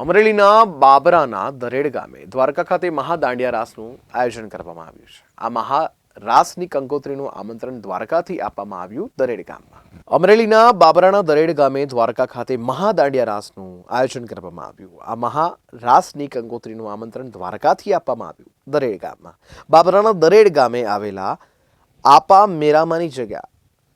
અમરેલીના બાબરાના દરેડ ગામે દ્વારકા ખાતે મહાદાંડિયા રાસનું આયોજન કરવામાં આવ્યું છે. આ મહારાસની કંકોત્રીનું આમંત્રણ દ્વારકાથી આપવામાં આવ્યું દરેડ ગામમાં. અમરેલીના બાબરાના દરેડ ગામે દ્વારકા ખાતે મહાદાંડિયા રાસનું આયોજન કરવામાં આવ્યું. આ મહારાસની કંકોત્રીનું આમંત્રણ દ્વારકાથી આપવામાં આવ્યું દરેડ ગામમાં. બાબરાના દરેડ ગામે આવેલા આપા મેરામાની જગ્યા,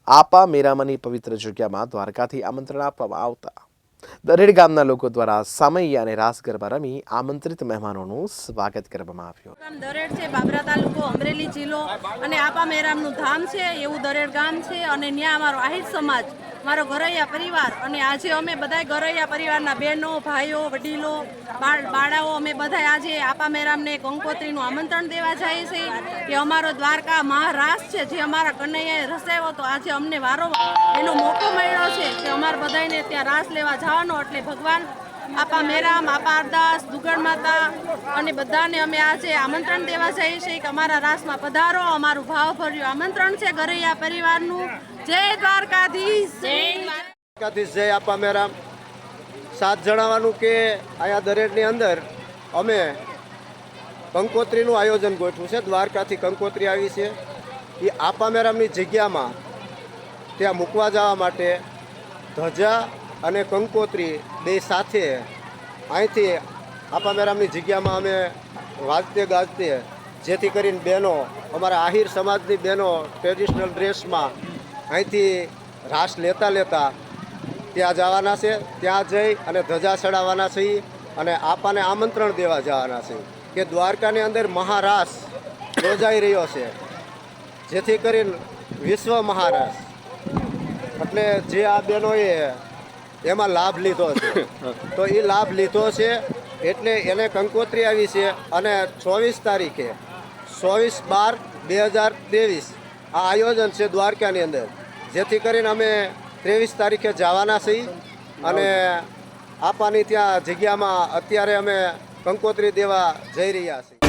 આપા મેરામાની પવિત્ર જગ્યામાં દ્વારકાથી આમંત્રણ આપવામાં આવતા દરેડ ગામના લોકો દ્વારા સામૈયા અને રાસ ગરબા રમી આમંત્રિત મહેમાનોનું સ્વાગત કરવામાં આવ્યું. ગામ દરેડ છે, બાબરા તાલુકો, અમરેલી જિલ્લો અને આપા મહેરામનું ધામ છે, એવું દરેડ ગામ છે અને ત્યાં અમારો આહિર સમાજ, મારો ઘરૈયા પરિવાર અને આજે અમે બધા ઘરૈયા પરિવારના બહેનો, ભાઈઓ, વડીલો, બાળ, બાળાઓ, અમે બધા આજે આપા મહેરામને કંકોત્રીનું આમંત્રણ દેવા જઈએ છીએ કે અમારો દ્વારકા મહારાસ છે, જે અમારા કનૈયાએ રસાયો તો આજે અમને વારો, એનો મોકો છે બધાને ત્યાં રાસ લેવા જવાનો એટલે ભગવાન આપા મેરામ આપા અરદાસ દુગણ માતા અને બધાને અમે આજે આમંત્રણ દેવા જઈએ છીએ કે અમારા રાસમાં પધારો અમારું ભાવભર્યું આમંત્રણ છે ગરૈયા પરિવારનું. જય દ્વારકાધીશ. જય દ્વારકાધીશ જય આપા મેરામ સાત જણાવવાનું કે અહીંયા દરેડની અંદર અમે કંકોત્રીનું આયોજન ગોઠવું છે. દ્વારકાથી કંકોત્રી આવી છે. એ આપા મેરામની જગ્યામાં ત્યાં મૂકવા જવા માટે ધજા અને કંકોત્રી બે સાથે અહીંથી આપા મેરામની જગ્યામાં અમે વાજતે ગાજતે જેથી કરીને બહેનો, અમારા આહિર સમાજની બહેનો ટ્રેડિશનલ ડ્રેસમાં અહીંથી રાસ લેતા લેતા ત્યાં જવાના છે, ત્યાં જઈ અને ધજા ચડાવવાના છે અને આપાને આમંત્રણ દેવા જવાના છે કે દ્વારકાની અંદર મહારાસ યોજાઈ રહ્યો છે, જેથી કરીને વિશ્વ મહારાસ. એટલે જે આ બહેનોએ એમાં લાભ લીધો છે. તો એ લાભ લીધો છે એટલે એને કંકોત્રી આવી છે અને ચોવીસ તારીખે ચોવીસ બાર બે હજાર ત્રેવીસ આ આયોજન છે દ્વારકાની અંદર. જેથી કરીને અમે ત્રેવીસ તારીખે જવાના છીએ અને આપાની ત્યાં જગ્યામાં અત્યારે અમે કંકોત્રી દેવા જઈ રહ્યા છીએ.